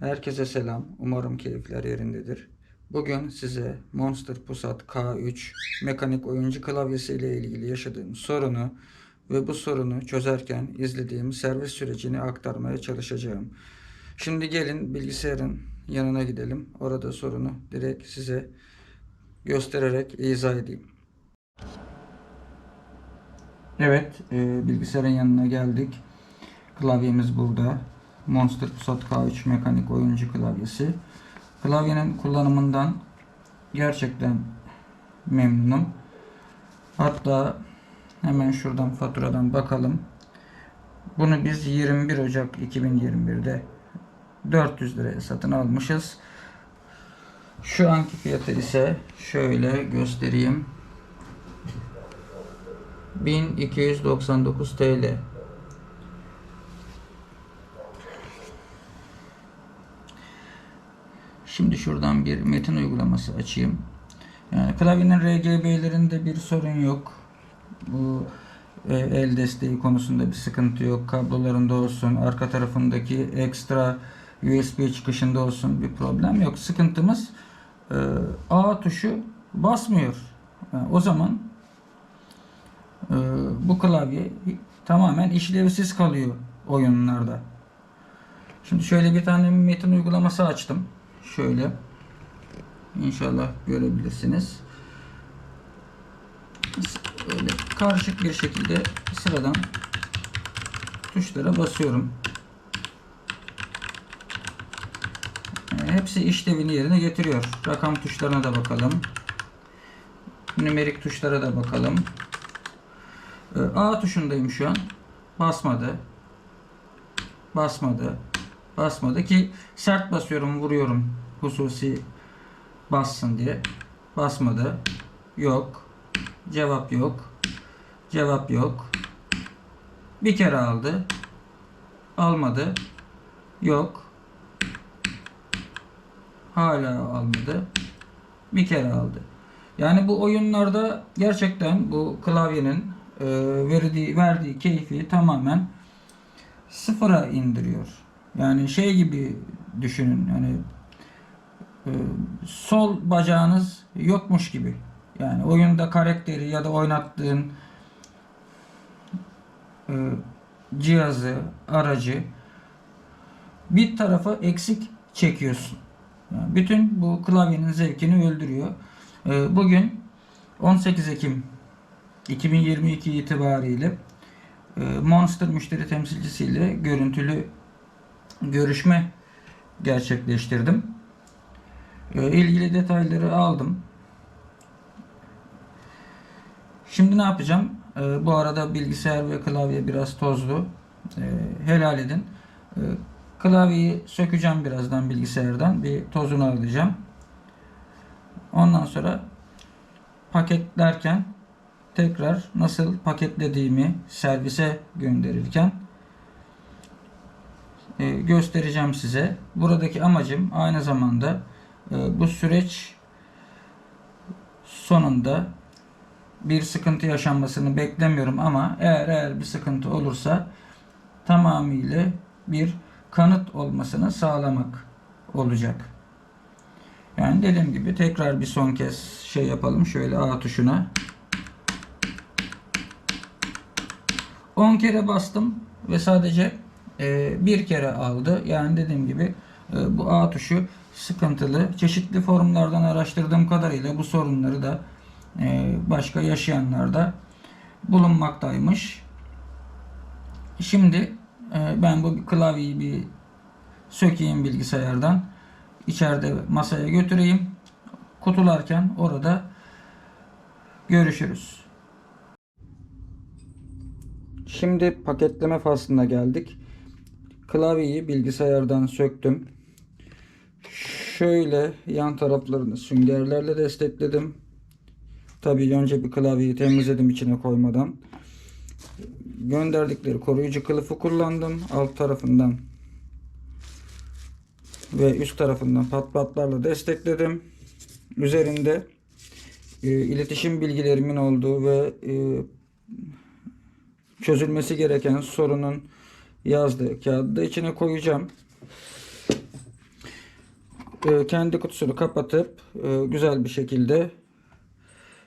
Herkese selam. Umarım keyifler yerindedir. Bugün size Monster Pusat K3 mekanik oyuncu klavyesi ile ilgili yaşadığım sorunu ve bu sorunu çözerken izlediğim servis sürecini aktarmaya çalışacağım. Şimdi gelin bilgisayarın yanına gidelim. Orada sorunu direkt size göstererek izah edeyim. Evet, e, bilgisayarın yanına geldik. Klavyemiz burada. Monster Pusat K3 mekanik oyuncu klavyesi. Klavyenin kullanımından gerçekten memnunum. Hatta hemen şuradan faturadan bakalım. Bunu biz 21 Ocak 2021'de 400 liraya satın almışız. Şu anki fiyatı ise şöyle göstereyim. 1299 TL. Şimdi şuradan bir metin uygulaması açayım. Yani klavyenin RGB'lerinde bir sorun yok. Bu e, el desteği konusunda bir sıkıntı yok. Kablolarında olsun, arka tarafındaki ekstra USB çıkışında olsun bir problem yok. Sıkıntımız e, A tuşu basmıyor. Yani o zaman e, bu klavye tamamen işlevsiz kalıyor oyunlarda. Şimdi şöyle bir tane metin uygulaması açtım. Şöyle. İnşallah görebilirsiniz. Böyle karışık bir şekilde sıradan tuşlara basıyorum. E, Hepsi işlevini yerine getiriyor. Rakam tuşlarına da bakalım. Nümerik tuşlara da bakalım. E, A tuşundayım şu an. Basmadı. Basmadı. Basmadı ki sert basıyorum, vuruyorum. Hususi bassın diye. Basmadı. Yok. Cevap yok. Cevap yok. Bir kere aldı. Almadı. Yok. Hala almadı. Bir kere aldı. Yani bu oyunlarda gerçekten bu klavyenin e, verdiği, verdiği keyfi tamamen sıfıra indiriyor. Yani şey gibi düşünün yani e, sol bacağınız yokmuş gibi. Yani oyunda karakteri ya da oynattığın e, cihazı, aracı bir tarafa eksik çekiyorsun. Yani bütün bu klavyenin zevkini öldürüyor. E, bugün 18 Ekim 2022 itibariyle Monster müşteri temsilcisiyle görüntülü görüşme gerçekleştirdim. E, ilgili detayları aldım. Şimdi ne yapacağım? E, bu arada bilgisayar ve klavye biraz tozlu. E, helal edin. Klavyeyi sökeceğim birazdan bilgisayardan. Bir tozunu alacağım. Ondan sonra paketlerken tekrar nasıl paketlediğimi servise gönderirken e, göstereceğim size. Buradaki amacım aynı zamanda e, bu süreç sonunda bir sıkıntı yaşanmasını beklemiyorum ama eğer eğer bir sıkıntı olursa tamamıyla bir kanıt olmasını sağlamak olacak. Yani dediğim gibi tekrar bir son kez şey yapalım. Şöyle A tuşuna 10 kere bastım ve sadece bir kere aldı. Yani dediğim gibi e, bu A tuşu sıkıntılı. Çeşitli forumlardan araştırdığım kadarıyla bu sorunları da e, başka yaşayanlarda bulunmaktaymış. Şimdi e, ben bu klavyeyi bir sökeyim bilgisayardan. İçeride masaya götüreyim. Kutularken orada görüşürüz. Şimdi paketleme faslına geldik. Klavyeyi bilgisayardan söktüm. Şöyle yan taraflarını süngerlerle destekledim. Tabii önce bir klavyeyi temizledim içine koymadan. Gönderdikleri koruyucu kılıfı kullandım. Alt tarafından ve üst tarafından patlatlarla destekledim. Üzerinde e, iletişim bilgilerimin olduğu ve e, çözülmesi gereken sorunun yazdığı kağıdı da içine koyacağım. e, kendi kutusunu kapatıp e, güzel bir şekilde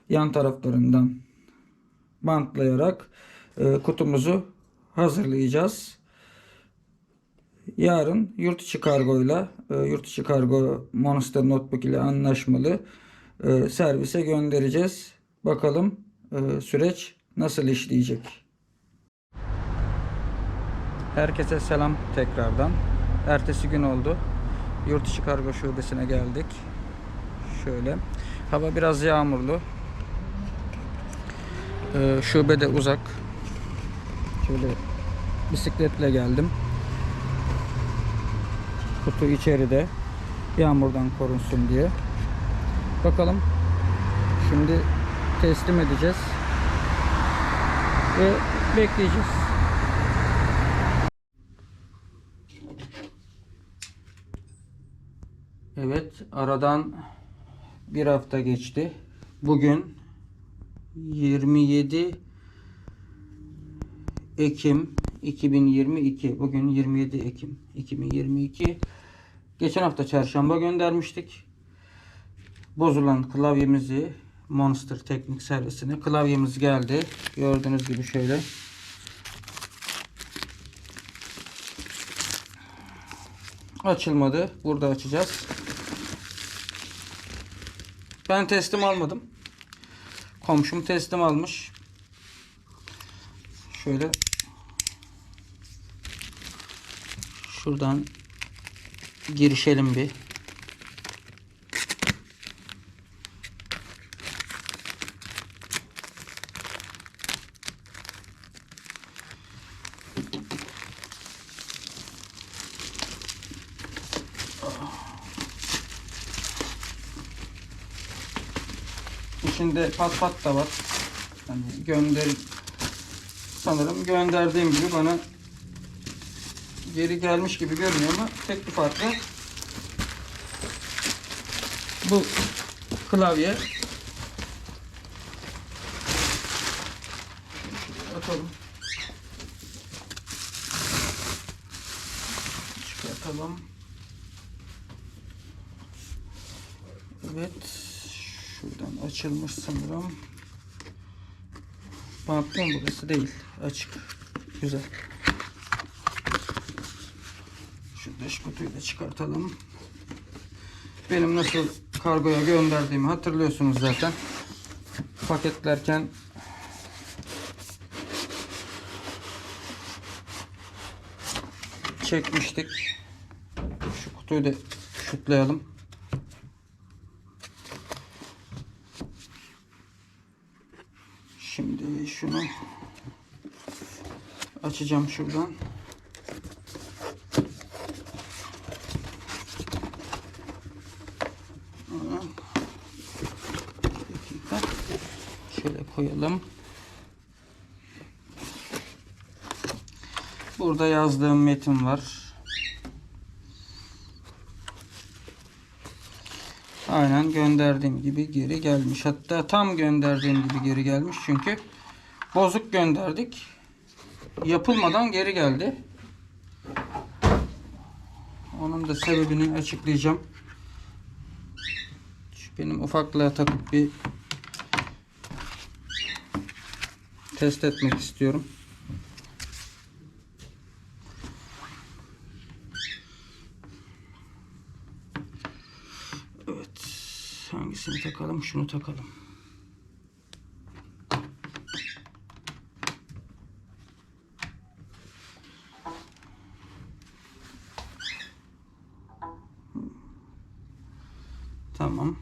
yan taraflarından bantlayarak e, kutumuzu hazırlayacağız. Yarın yurt içi kargoyla e, yurt içi kargo Monster Notebook ile anlaşmalı e, servise göndereceğiz. Bakalım e, süreç nasıl işleyecek. Herkese selam tekrardan. Ertesi gün oldu. Yurt içi kargo şubesine geldik. Şöyle. Hava biraz yağmurlu. Ee, şube de uzak. Şöyle bisikletle geldim. Kutu içeride. Yağmurdan korunsun diye. Bakalım. Şimdi teslim edeceğiz. Ve bekleyeceğiz. Evet, aradan bir hafta geçti. Bugün 27 Ekim 2022. Bugün 27 Ekim 2022. Geçen hafta çarşamba göndermiştik. Bozulan klavyemizi Monster Teknik Servisi'ne klavyemiz geldi. Gördüğünüz gibi şöyle. Açılmadı. Burada açacağız. Ben teslim almadım. Komşum teslim almış. Şöyle şuradan girişelim bir. İçinde pat pat da var. Hani gönder sanırım gönderdiğim gibi bana geri gelmiş gibi görünüyor ama tek bir farkla bu klavye atalım. Çıkartalım. Evet. Açılmış sanırım. Bantlı burası değil. Açık. Güzel. Şu dış kutuyu da çıkartalım. Benim nasıl kargoya gönderdiğimi hatırlıyorsunuz zaten. Paketlerken çekmiştik. Şu kutuyu da şutlayalım. Şimdi şunu açacağım şuradan. Şöyle koyalım. Burada yazdığım metin var. Aynen gönderdiğim gibi geri gelmiş. Hatta tam gönderdiğim gibi geri gelmiş. Çünkü bozuk gönderdik. Yapılmadan geri geldi. Onun da sebebini açıklayacağım. Şu benim ufaklığa takıp bir test etmek istiyorum. Evet. Hangisini takalım? Şunu takalım. Tamam.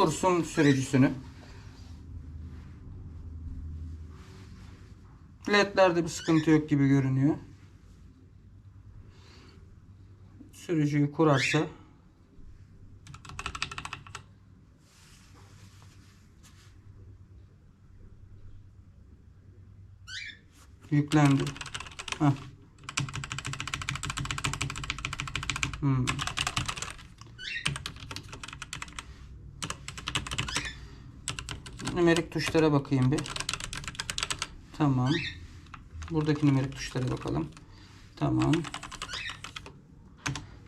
Kursun sürücüsünü. LED'lerde bir sıkıntı yok gibi görünüyor. Sürücüyü kurarsa yüklendi. Heh. Hmm. Numerik tuşlara bakayım bir. Tamam. Buradaki numerik tuşlara bakalım. Tamam.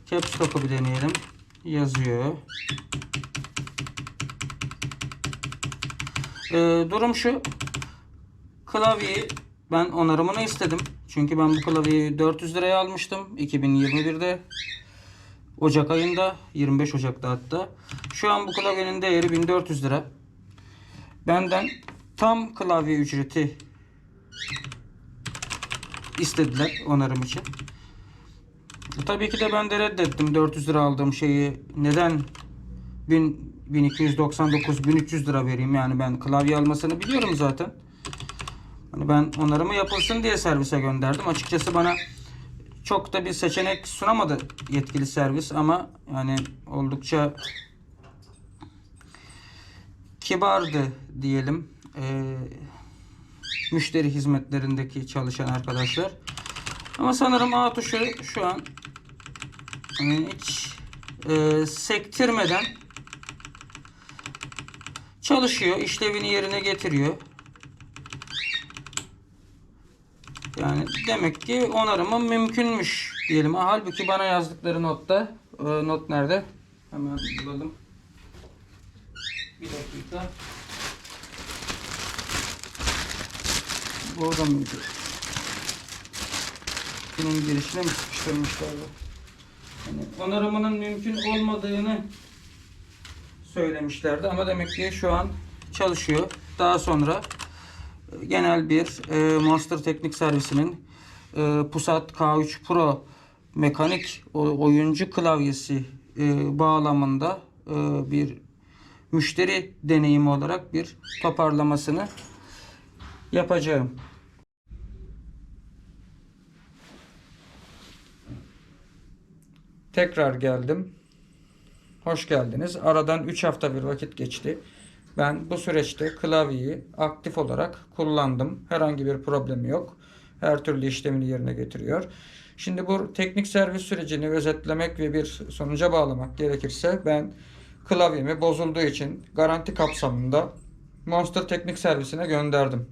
Caps Lock'u bir deneyelim. Yazıyor. Ee, durum şu. Klavyeyi ben onarımını istedim. Çünkü ben bu klavyeyi 400 liraya almıştım 2021'de. Ocak ayında 25 Ocak'ta hatta. Şu an bu klavyenin değeri 1400 lira. Benden tam klavye ücreti istediler onarım için. Tabii ki de ben de reddettim 400 lira aldığım şeyi. Neden 1000 1299 1300 lira vereyim yani ben klavye almasını biliyorum zaten. Hani ben onarımı yapılsın diye servise gönderdim. Açıkçası bana çok da bir seçenek sunamadı yetkili servis ama yani oldukça kibardı diyelim. Ee, müşteri hizmetlerindeki çalışan arkadaşlar. Ama sanırım A tuşu şu an hani hiç e, sektirmeden çalışıyor. işlevini yerine getiriyor. Yani demek ki onarımı mümkünmüş diyelim. Halbuki bana yazdıkları notta e, not nerede? Hemen bulalım. Bir dakika. Burada mıydı? Bunun girişine mi sıkıştırmışlar? Yani onarımının mümkün olmadığını söylemişlerdi ama demek ki şu an çalışıyor. Daha sonra e, genel bir e, Monster Teknik Servisi'nin e, Pusat K3 Pro mekanik oyuncu klavyesi e, bağlamında e, bir müşteri deneyimi olarak bir toparlamasını yapacağım. Tekrar geldim. Hoş geldiniz. Aradan 3 hafta bir vakit geçti. Ben bu süreçte klavyeyi aktif olarak kullandım. Herhangi bir problemi yok. Her türlü işlemini yerine getiriyor. Şimdi bu teknik servis sürecini özetlemek ve bir sonuca bağlamak gerekirse ben klavyemi bozulduğu için garanti kapsamında Monster Teknik Servisine gönderdim.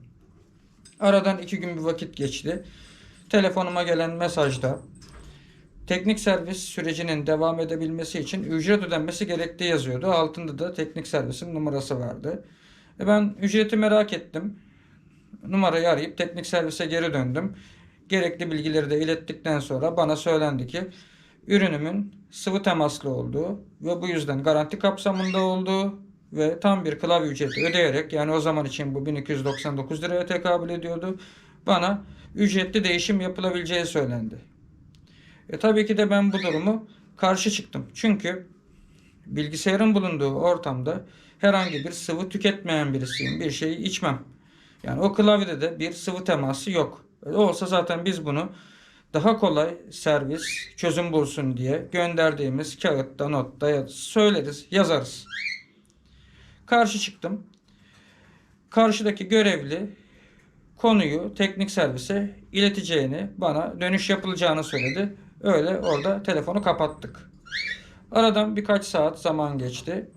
Aradan 2 gün bir vakit geçti. Telefonuma gelen mesajda teknik servis sürecinin devam edebilmesi için ücret ödenmesi gerektiği yazıyordu. Altında da teknik servisin numarası vardı. E ben ücreti merak ettim. Numarayı arayıp teknik servise geri döndüm. Gerekli bilgileri de ilettikten sonra bana söylendi ki ürünümün sıvı temaslı olduğu ve bu yüzden garanti kapsamında olduğu ve tam bir klavye ücreti ödeyerek yani o zaman için bu 1299 liraya tekabül ediyordu. Bana ücretli değişim yapılabileceği söylendi. E tabii ki de ben bu durumu karşı çıktım. Çünkü bilgisayarın bulunduğu ortamda herhangi bir sıvı tüketmeyen birisiyim. Bir şeyi içmem. Yani o klavyede de bir sıvı teması yok. E Olsa zaten biz bunu daha kolay servis çözüm bulsun diye gönderdiğimiz kağıtta notta söyleriz, yazarız. Karşı çıktım. Karşıdaki görevli konuyu teknik servise ileteceğini, bana dönüş yapılacağını söyledi. Öyle orada telefonu kapattık. Aradan birkaç saat zaman geçti.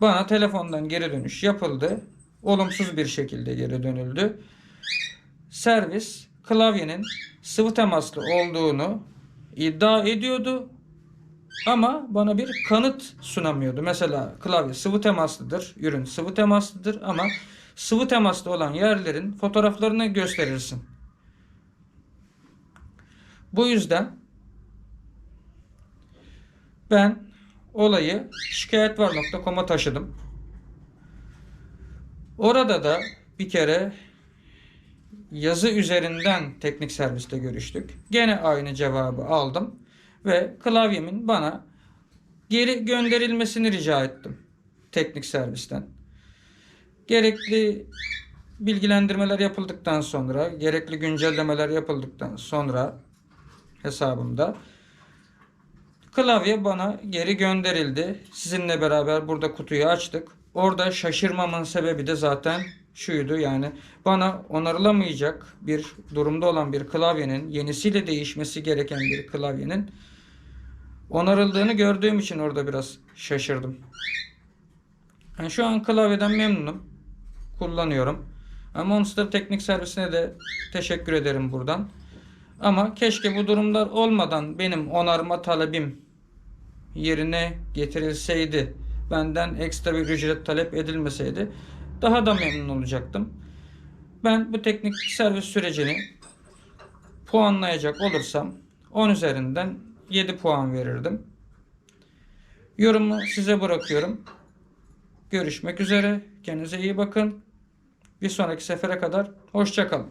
Bana telefondan geri dönüş yapıldı. Olumsuz bir şekilde geri dönüldü. Servis klavyenin sıvı temaslı olduğunu iddia ediyordu. Ama bana bir kanıt sunamıyordu. Mesela klavye sıvı temaslıdır, ürün sıvı temaslıdır ama sıvı temaslı olan yerlerin fotoğraflarını gösterirsin. Bu yüzden ben olayı şikayetvar.com'a taşıdım. Orada da bir kere yazı üzerinden teknik serviste görüştük. Gene aynı cevabı aldım ve klavyemin bana geri gönderilmesini rica ettim teknik servisten. Gerekli bilgilendirmeler yapıldıktan sonra, gerekli güncellemeler yapıldıktan sonra hesabımda klavye bana geri gönderildi. Sizinle beraber burada kutuyu açtık. Orada şaşırmamın sebebi de zaten şuydu yani bana onarılamayacak bir durumda olan bir klavyenin yenisiyle değişmesi gereken bir klavyenin onarıldığını gördüğüm için orada biraz şaşırdım. Yani şu an klavyeden memnunum. Kullanıyorum. Monster Teknik Servisine de teşekkür ederim buradan. Ama keşke bu durumlar olmadan benim onarma talebim yerine getirilseydi. Benden ekstra bir ücret talep edilmeseydi daha da memnun olacaktım. Ben bu teknik servis sürecini puanlayacak olursam 10 üzerinden 7 puan verirdim. Yorumu size bırakıyorum. Görüşmek üzere. Kendinize iyi bakın. Bir sonraki sefere kadar hoşçakalın.